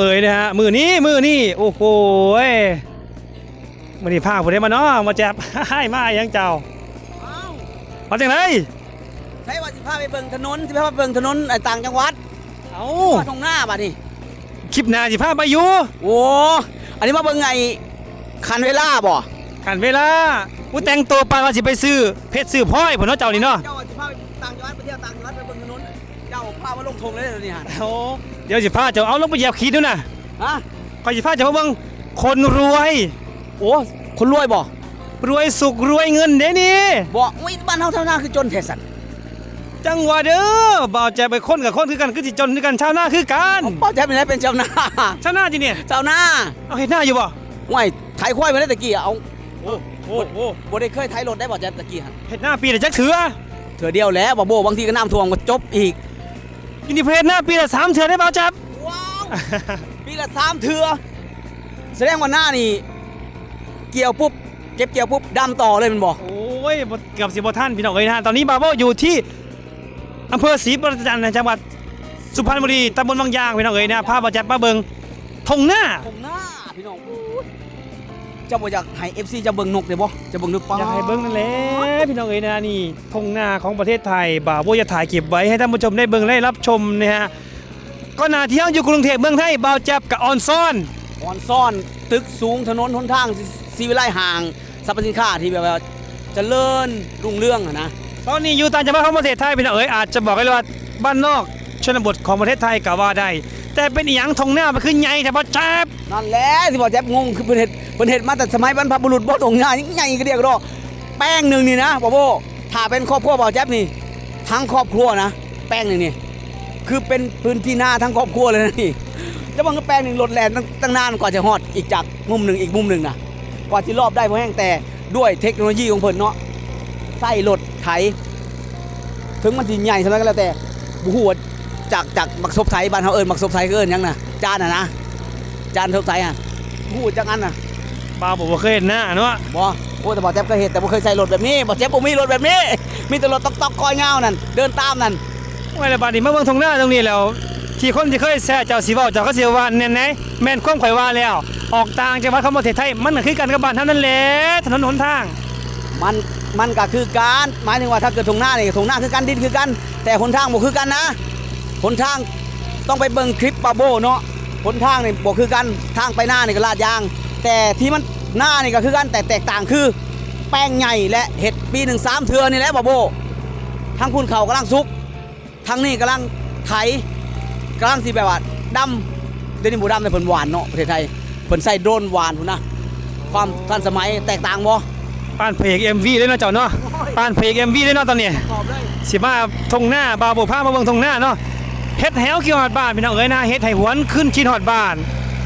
เอ่ยนะฮะมือนี้มือนี้โอ้โหยมือนี้พาผมได้มาเนาะมาแจบให้มายังเจ้าอ้าวมาจากไหนใช่ว่าสิพาไปเบิ่งถนนสิพาไปเบิ่งถนนไอ้ต่างจังหวัดเอ้าว่าตรงหน้าบัดนี่คลิปหน้าสิพาไปอยู่โอ้อันนี้มาเบิ่งไงคันเวลาบ่ขันเวลาอู้แต่งตัวปานว่าสิไปซื้อเพชรซื้อพลอยผมเนาะเจ้านี่เนาะเจ้าว่าสิพาไปต่างจังหวัดไปเที่ยวต่างจังหวัดไปเบิ่งถนน เจ้าพามาลงทงเลยเดี๋ยวนี้ฮะโอ้เดี๋ยวสิพาเจ้าเอาลงไปเหยียบขีดดูนะฮะคอยสิพาเจ้ามาเบิ่งคนรวย โอ้คนรวยบ่รวยสุขรวยเงินเด้นี่บ่อุ้ยบ้านเฮาเท่าหน้าคือจนแท้สันจังหวะเด้อบ่าวแจไปคนกับคนคือกันคือสิจนคือกันชาวนาคือกันป้าแจ๊บเป็นไรเป็นเจ้าหน้าชาวนาจีเนี่ยเจ้าหน้าเอาเห็นหน้าอยู่บ่ห่วยไถควายมาได้ตะกี้อะเอาโอ้โอ้โอ้บ่ได้เคยไถรถได้บ่แจ๊บตะกี้หั่นเห็นหน้าปีละจักเถื่อเถื่อเดียวแล้วบ่โบบางทีก็น้ำท่วมก็จบอีก อินดิเพลนหน้าปีละสามเถื่อได้บ่าวแจ๊บว้าวปีละสามเถื่อแสดงว่าหน้านี่เกี่ยวปุ๊บเก็บเกี่ยวปุ๊บดำต่อเลยแมันบอกโอ้ยบ่เกือบสิบ่ท่านพี่น้องเอ้ยนะตอนนี้บาวโบอยู่ที่อำเภอศรีประจันจังหวัดสุพรรณบุรีตำบลบางยางพี่น้องเอ้ยนะพาบ่าวแจ๊บมาเบิ่งทงหน้าผมหน้าพี่น้องอู้ย เจ้าบ่อยากให้ FC เจะเบิ่งนกได้บ่เจะเบิ่งนึกป้าอยากให้เบิ่งนั่นแหละพี่น้องเอ้ยนะนี่ทงหน้าของประเทศไทยบ่าวโบจะถ่ายเก็บไว้ให้ท่านผู้ชมได้เบิ่งได้รับชมนะฮะก็นาเที่ยวอยู่กรุงเทพเมืองไทยบ่าวแจ๊บกับออนซ่อนออนซ่อนตึกสูงถนนหนทางสิสีวิไลห่างสรรพสินค้าที่แบบว่าเจริญรุ่งเรืองอะนะตอนนี้อยู่ต่างจังหวัดของประเทศไทยพี่น้องเอ๋ยอาจจะบอกได้เลยว่าบ้านนอกชนบทของประเทศไทยก็ว่าได้ แต่เป็นอีหยังทงหน้ามันคือใหญ่แต่บ่แจ๊บนั่นแหละที่บอกแจ๊บงงคือเพิ่นเฮ็ดเพิ่นเฮ็ดมาแต่สมัยบรรพบุรุษบ่ตรงงายังไงก็เรียกดอกแป้งหนึ่งนี่นะบ่โบถ้าเป็นครอบครัวบ่แจ๊บนี่ ทั้งครอบครัวนะแป้งหนึ่งนี่คือเป็นพื้นที่หน้าทั้งครอบครัวเลยนะนี่จะบังก็แป้งหนึ่งรถแลนตั้งตั้งนานกว่าจะฮอดอีกจากมุมหนึ่งอีกมุมหนึ่งนะกว่าที่รอบได้บ่แห้งแต่ด้วยเทคโนโลยีของเพิ่นเนาะใส่รถไถถึงมันสิใหญ่สำหรับก็แล้วแต่บุหัว จากจากมักซบไทยบ้านเฮาเอิ้นมักซบไทยก็เอิ้นหยังน่ะจานน่ะนะจานซบไทยอะบุหัวจักอันน่ะบ่าวบอกว่าเคยเห็นหน้าเนาะบ่โอ้แต่บ่แจ๊บเคยเห็นแต่บ่เคยใส่รถแบบนี้บ่แจ๊บบ่มีรถแบบนี้ มีแต่รถตอกๆคอยเงานั่นเดินตามนั่นไว้ละบาดนี้มาเบิ่งทงหน้าตรงนี้แล้วที่คนที่เคยแซ่เจ้าสิเว้าเจ้าก็สิว่าแน่นไหนแม่นความข่อยว่าแล้ว ออกต่างจังหวัดของประเทศไทยมันก็คือกันกับบ้านเท่านั้นแหละถนนหนทาง มันมันก็คือการหมายถึงว่าถ้าเกิดทงหน้านี่ทงหน้าคือกันดินคือกัน แต่หนทางบ่คือกันนะ หนทางต้องไปเบิ่งคลิปปาโบเนาะหนทางนี่บ่คือกันทางไปหน้านี่ก็ลาดยาง แต่ที่มันหน้านี่ก็คือกันแต่แตกต่างคือ แป้งใหญ่และเห็ดปีหนึ่งสามเทือนี่แหละบาโบทั้งคุณเขากำลังซุกทั้งนี่กำลังไถกำลังสีแบบว่าดำเดี๋ยวนี้หมูดำในเพิ่นหวานเนาะประเทศไทยเพิ่นใส่โดรนหวานพุ่นนะความทันสมัยแตกต่างบ่ป้านเพลง MV เลยเนาะเจ้าเนาะป้านเพลง MV เลยเนาะตอนนี้ตอบเลยสิมาทงหน้าบาวบุพามาเบิ่งทงหน้าเนาะ เฮ็ดแหวขี้หอดบ้านพี่น้องเอ้ยนะเฮ็ดให้หวนขึ้นขี้หอดบ้าน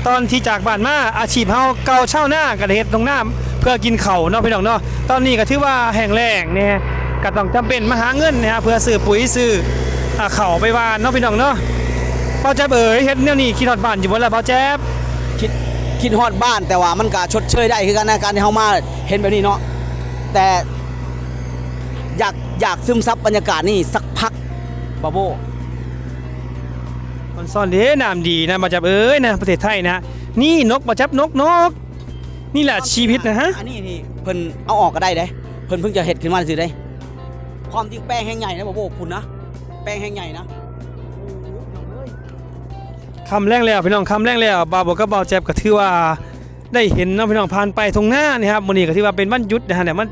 ตอนที่จากบ้านมาอาชีพเฮาเก่าเช่าหน้าก็ได้เฮ็ดตรงหน้าเพื่อกินข้าวเนาะพี่น้องเนาะตอนนี้ก็ถือว่าแห้งแล้งเนี่ยก็ต้องจำเป็นมาหาเงินนะฮะเพื่อซื้อปุ๋ยซื้ออ่าข้าวไปวานเนาะพี่น้องเนาะเป้าแจ๊บเอ๋ยเฮ็ดแนวนี้ขี้หอดบ้านอยู่บ่ล่ะเป้าแจ๊บคิดคิดฮอดบ้านแต่ว่ามันก็ชดเชยได้คือกันนะการที่เฮามาเห็นแบบนี้เนาะแต่อยากอยากซึมซับบรรยากาศนี่สักพักบาโบ มันซ่อนเด้น้ำดีนะเป้าแจ๊บเอ้ยนะประเทศไทยนะนี่นกเป้าแจ๊บนกนก นี่แหละชีวิตนะฮะอันนี้นี่เพิ่นเอาออกก็ได้เด้เพิ่นเพิ่งจะเห็ดขึ้นมาสิได้ ความจริงแป้งแห้งใหญ่นะบ่โบคุณนะแป้งแห้งใหญ่นะคำแรกแล้วพี่น้องคำแรกแล้วบาวบอกกับบ่าวแจ๊บก็ถือว่าได้เห็นเน้องพี่น้องผ่านไปตรงหน้านี่ครับมื้อนี้ก็ถือว่าเป็นวันหยุดนะฮะเนี่ยมัน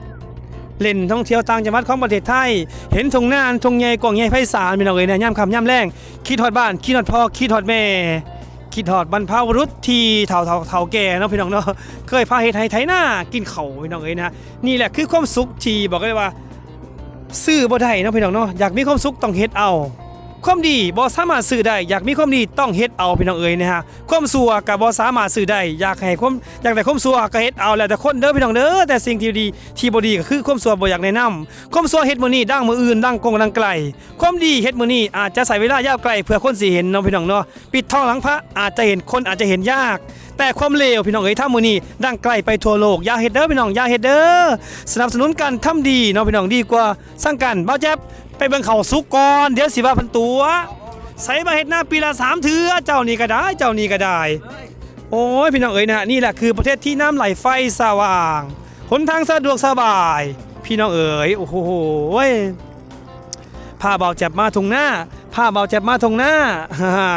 เล่นท่องเที่ยวต่างจังหวัดของประเทศไทย เห็นทงหน้าอันทงใหญ่กว่างใหญ่ไพศาลเป็นเอาเอ้ยนะย่ำคำย่ำแรงคิดทอดบ้านคิดทอดพ่อคิดทอดแม่คิดทอดบรรพบุรุษที่เถาเถาเถาแก่เนาะพี่น้องเนาะเคยพาเฮ็ดให้ไถหน้ากินเขาพี่น้องเอ้ยนะนี่แหละคือความสุขที่บอกเลยว่า ซื้อบ่ได้เนาะพี่น้องเนาะอยากมีความสุขต้องเฮ็ดเอา ความดีบ่สามารถซื้อได้ อยากมีความดีต้องเฮ็ดเอาพี่น้องเอ๋ยนะฮะความสัวก็บ่สามารถซื้อได้อยากให้ความอยากได้ความสัวก็เฮ็ดเอาแล้วแต่คนเด้อพี่น้องเด้อแต่สิ่งที่ดีที่บ่ดีก็คือความสัวบ่อยากแนะนำความสัวเฮ็ดมื้อนี้ดังมื้ออื่นดังกงดังไกล ความดีเฮ็ดมื้อนี้อาจจะใช้เวลายาวไกลเพื่อคนสิเห็นเนาะพี่น้องเนาะปิดทองหลังพระอาจจะเห็นคนอาจจะเห็นยาก แต่ความเลวพี่น้องเอ๋ยถ้ามือนี้ดังไกลไปทั่วโลกอย่าเฮ็ดเด้อพี่น้องอย่าเฮ็ดเด้อสนับสนุนกันทำดีเนาะพี่น้องดีกว่าสร้างกันบ่าวแจ๊บไปเบิ่งเขาสุกก่อนเดี๋ยวสิว่าพันตัวใส่มาเฮ็ดหน้าปีละสามเทื่อเจ้านี่ก็ได้เจ้านี่ก็ได้ โอ้ยพี่น้องเอ๋ยนะฮะนี่แหละคือประเทศที่น้ำไหลไฟสว่างหนทางสะดวกสบาย พี่น้องเอ๋ยโอ้โหยพาเบาแจ็บมาทงหน้าพาเบาแจ็บมาทงหน้าฮ่าฮ่า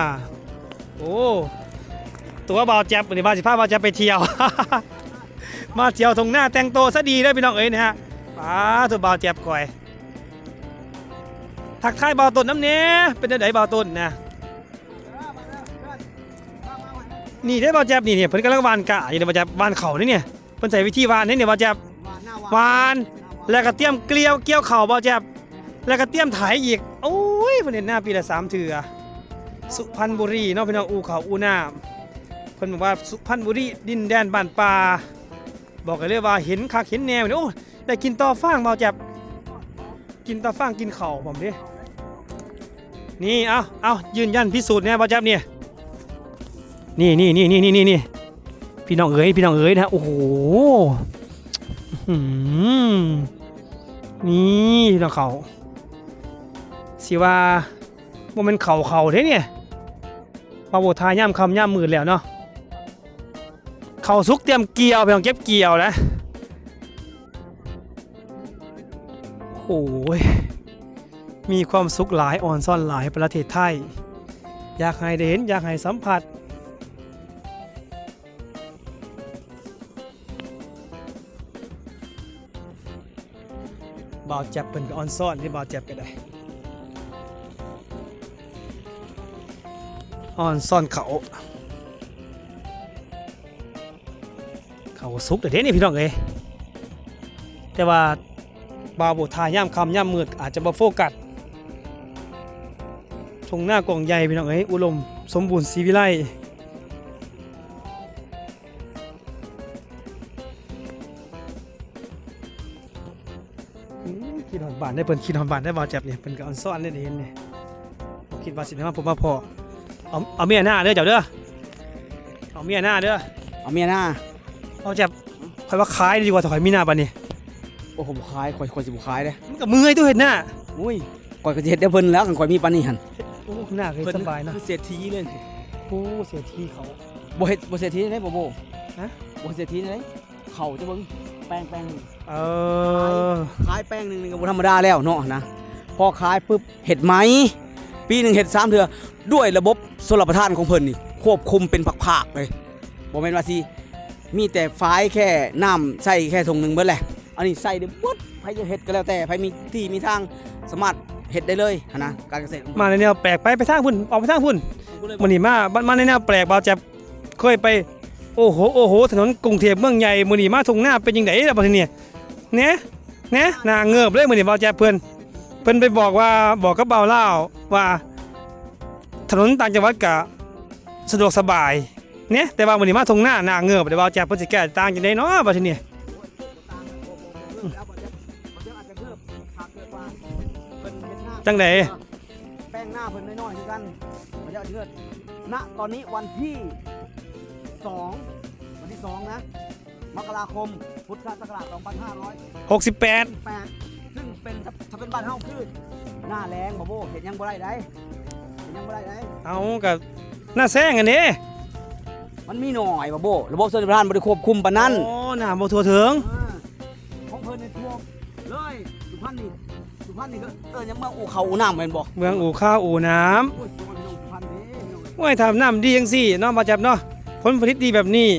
โอ้ ตัวเบาแจ็บวันนี้บ้าสิพาเบาแจ็บไปเที่ยว มาเที่ยวทงหน้าแต่งตัวซะดีเลยพี่น้องเอ๋ยนะฮะป้าตัวเบาแจ็บก่อยทักทายเบาต้นน้ำเนี้ยเป็นจังไดเบาต้นนะนี่ได้บอลแจ็บนี่เนี่ยเพิ่นกำลังวานกะอยู่ในบอลแจ็บวานเขานี่เนี่ยเพิ่นใส่วิธีวานนี่เนี่ยบอลแจ็บวานแล้วก็เตรียมเกลียวเกี่ยวเข่าบอลแจ็บแล้วก็เตรียมไถอีกโอ้ยเพิ่นเห็นหน้าปีละสามเถื่อสุพรรณบุรีเนาะพี่น้องอูเขาอูน้ำ เพิ่นบอกว่าสุพรรณบุรีดินแดนบ้านป่าบอกกันเลยว่าเห็นคักเห็นแนวเนี่ยโอ้ได้กินต่อฟางบอลแจ็บกินต่อฟางกินเข่าผมดินี่เอาเอายืนยันพิสูจน์เนี่ยบอลแจ็บเนี่ยนี่นี่นี่นี่นี่นี่นี่พี่น้องเอ๋ยพี่น้องเอ๋ยนะโอ้โหนี่พี่น้องเขาสิว่าว่ามันเข่าเข่าเด้เนี่ยมาโบทาย่ำคำย่ำมือแล้วเนาะ เขาซุกเตรียมเกี่ยวพี่น้องเก็บเกี่ยวนะโอ้ยมีความสุขหลายอ่อนซ่อนหลายประเทศไทย อยากให้ได้เห็น อยากให้สัมผัส บ่าวจับเป็นก็ออนซ่อนที่บ่าวจับก็ได้ออนซ่อนเขา สุกแต่เด้นี่พี่น้องเอ้ยแต่ว่าบ่าวบทาย่ำคำย่ำมืดอาจจะบ่โฟกัสชงหน้ากล่องใหญ่พี่น้องเอ้ยอุดมสมบูรณ์ศรีวิไลคิดหอนบานได้เพิ่นคิดหอนบานได้บาวจับเนี่ยเพิ่นก็อนซ่อนเล่นเห็นเนี่ยบ่คิดว่าสิได้มาผมมาพอเอาเอาเมียหน้าเด้อเจ้าเด้อเอาเมียหน้าเด้อเอาเมียหน้า เอาจับคอยว่าขายดีกว่าถ้าข่อยมีหน้าบัดนี้โอ้ผมขายข่อยข่อยสิบ่ขายเด้มันก็เมื่อยตัวเห็นหน้าอุ้ยข่อยก็สิเฮ็ดได้เพิ่นแล้วกันข่อยมีปานนี้หั่นโอ้หน้าเคยสบายเนาะคือเศรษฐีเลยโอ้เสียทีเขาบ่เฮ็ดบ่เศรษฐีได้บ่โบฮะบ่เศรษฐีได้เขาจะเบิ่งแป้งแป้งนี่เออขายแป้งหนึงนี่ก็บ่ธรรมดาแล้วเนาะนะพอขายปุ๊บเห็ดไหมปีหนึงเห็ดสามเทื่อด้วยระบบชลประทานของเพิ่นนี่ควบคุมเป็นผักๆเลยบ่แม่นว่าสิ มีแต่ฝายแค่น้ำใส่แค่ถุงหนึ่งเบิดแหละอันนี้ใส่ได้หมดใครจะเฮ็ดก็แล้วแต่ใครมีที่มีทางสามารถเฮ็ดได้เลยหั้นนะการเกษตรของมาในแนวแปลกไปไปทางพุ่นออกไปทางพุ่นมัอนนี่มามาในแนวแปลกบ่าวจับเคยไปโอ้โหโอ้โหถนนกรุงเทพเมืองใหญ่มื้อนี้มาทงหน้าเป็นจังไดล่ะบัดนี้เนี่ยแหนะแหนะหน้าเงือบเลยมื้อนี้บ่าวจับเพิ่นเพิ่นไปบอกว่าบอกกับบ่าวลาวว่า ถนนต่างจังหวัดก็สะดวกสบาย เนี่ยแต่ว่ามื้อนี้มาทงหน้าหน้าเงือบเดี๋ยวบ่าวจับเพิ่นสิแก้ต่างจังไดเนาะบัดนี้จังไดแป้งหน้าเพิ่นน้อยๆคือกันมันจะเอาเชือดณตอนนี้วันที่สองวันที่สองนะมกราคมพุทธศักราช2500 68แปดซึ่งเป็นถ้าถ้าเป็นบ้านเฮาคือหน้าแรงบ่โบเห็นยังบ่ได้ได้เห็นยังบ่ได้ได้เอากับหน้าแซงอันนี้ มันมีหน่อยบ่โบระบบชนประทานบ่ได้ควบคุมปานนั้นโอ้หน้าบ่ทั่วถึงอ่าของเพิ่นนี่ท่วมเลยสุพรรณนี่สุพรรณนี่ก็เออยังมาอู่เขาอู่น้ำแม่นบ่เมืองอู่ข้าวอู่น้โอ้ยจังหวัดสุพรรณนี่ำโอ้ยทำน้ำดีจังสี่เนาะมาจับเนาะผลผลิตดีแบบนี้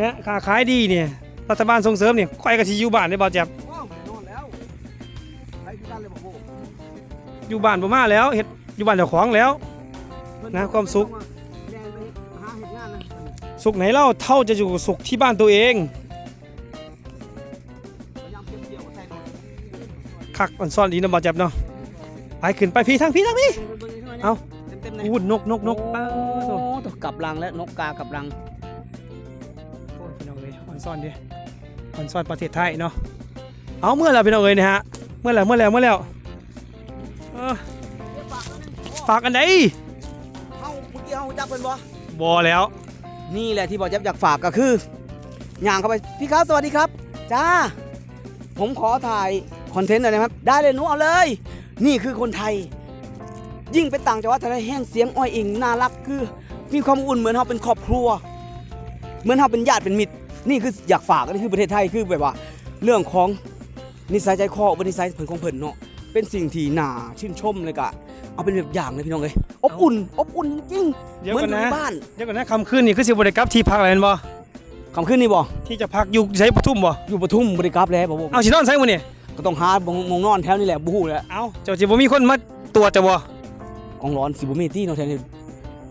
นะค้าขายดีเนี่ยรัฐบาลส่งเสริมเนี่ยใครก็สิอยู่บ้านได้บ่จับว้าวแน่นอนแล้วไปคือกันเลยบ่โบอยู่บ้านบ่มาแล้วเฮ็ดอยู่บ้านเจ้าของแล้วเพิ่นะความสุข สุขไหนเล่าเท่าจะอยู่สุขที่บ้านตัวเองพยายามเก็บเกี่ยวใส่หน่อยคักมันซ่อนดีนะบ่จับเนาะไปขึ้นไปพี่ทางพี่ทางพี่เอ้าเต็มๆเลยอู้นกนกนกโอ้เอ้าตัวกลับรังแล้วนกกากลับรังโอ้ยพี่น้องเอ้ยมันซ่อนดิมันซ่อนประเทศไทยเนาะเอาเมื่อแล้วพี่น้องเอ้ยนะฮะเมื่อแล้วเมื่อแล้วเมื่อแล้วเออฝากอันใดเฮาเมื่อกี้เฮาจับเป็นบ่บ่แล้ว นี่แหละที่บอกจับอยากฝากก็คืออย่างเข้าไปพี่ครับสวัสดีครับ จ้า ผมขอถ่ายคอนเทนต์หน่อยนะครับ ได้เลยหนูเอาเลย นี่คือคนไทย ยิ่งไปต่างจังหวัดทะเลแห้งเสียงอ้อยอิงน่ารักคือมีความอุ่นเหมือนเราเป็นครอบครัว เหมือนเราเป็นญาติเป็นมิตร นี่คืออยากฝากนี่คือประเทศไทยคือแบบว่า เรื่องของนิสัยใจคออุปนิสัยเพิ่นของเพิ่นเนาะเป็นสิ่งที่น่าชื่นชมเลยกะเอาเป็นแบบอย่างเลยพี่น้องเลย อบอุ่น อบอุ่นจริงๆเดี๋ยวเหมือนก่อนอยู่นะในบ้านเดี๋ยวก่อนนะคำขึ้นนี่คือสิบริกรับที่พักอะไรนั่นบ่คำขึ้นนี่บ่ที่จะพักอยู่ใช้ปทุมบ่อยู่ปทุมบริกรับแล้วบ่บ่เอาสินอนใช้มื้อนี่ก็ต้องหาบงมงนอนแถวนี่แหละบูฮู้แหล้วเอาเจ้าสิบ่มีคนมาตรวจจะบ่กองร้อนสิบ่มีที่เนาะแถวนี้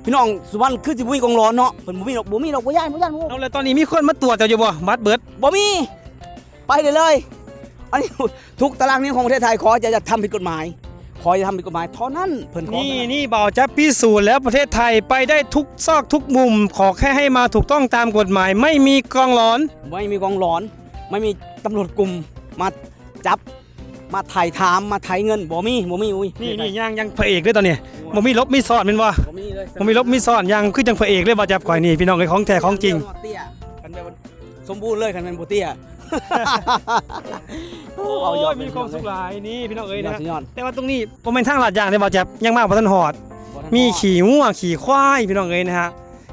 พี่น้องสุวรรณคือสิบ่มีกองร้อนเนาะเพิ่นบ่มีดอกบ่มีดอกบ่ย่านบ่ย่านบ่เอาแล้วตอนนี้มีคนมาตรวจเจ้าอยู่บ่บัตรเบิดบ่มี ไปได้เลย อันนี้ ทุกตารางนิ้วของประเทศไทยขอจะจะทำผิดกฎหมาย ขอจะทำผิดกฎหมายเท่านั้นเพิ่นขอนี่เท่านั้นนี่บ่าวจะพิสูจน์แล้วประเทศไทยไปได้ทุกซอกทุกมุม ขอแค่ให้มาถูกต้องตามกฎหมาย ไม่มีกองร้อน ไม่มีกองร้อน ไม่มีตำรวจกลุ่มมาจับมาไถ่ถามมาไถ่เงินบ่มีบ่มีอุ้ยนี่นี่ยังยังพระเอกเลยตอนนี้บ่มีลบมีซ่อนแม่นบ่บ่มีเลยบ่มีลบมีซ่อนยังคือจังพระเอกเลยบ่าวจับข่อยนี่พี่น้องเอ้ยของแท้ของจริงเตี้ยกันแบบว่าสมบูรณ์เลยกันเป็นบ่เตี้ย โอ้เอายอดยมีความสุขหลายนี่พี่น้องเอ้ยนะสุดยอดแต่ว่าตรงนี้บ่แม่นทางลาดยางเลยบ่าวจับยังมาบ่ทันหอดสุดยอดมีขี่งัวขี่ควายพี่น้องเอ้ยนะฮะ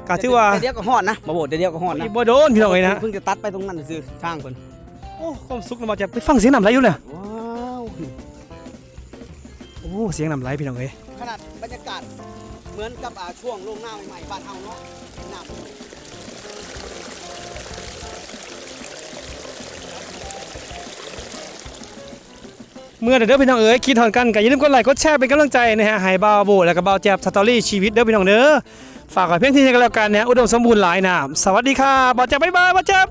ก็ถือว่าแต่เดียวก็ฮอดนะบ่โบดแต่เดียวก็ฮอดนะบ่โดนพี่น้องเอ้ยนะเพิ่งจะตัดไปตรงนั้นซื่อทางเพิ่นโอ้ความสุขนะบ่าวจับไปฟังเสียงน้ำไหลอยู่น่ะว้าวโอ้เสียงน้ำไหลพี่น้องเอ้ยขนาดบรรยากาศเหมือนกับอ่าช่วงลงหน้าใหม่ๆบ้านเฮาเนาะน้ำ เมื่อเด้อพี่น้องเอ๋ยคิดถอนกันก็อย่าลืมกดไลค์กดแชร์เป็นกำลังใจนะฮะให้บ่าวโบแล้วก็บ่าวแจ๊บสตอรี่ชีวิตเด้อพี่น้องเด้อฝากไว้เพียงที่นี้ก็แล้วกันนะอุดมสมบูรณ์หลายนะสวัสดีค่ะบ่าวแจ๊บบ๊ายบายบ่าวแจ๊บ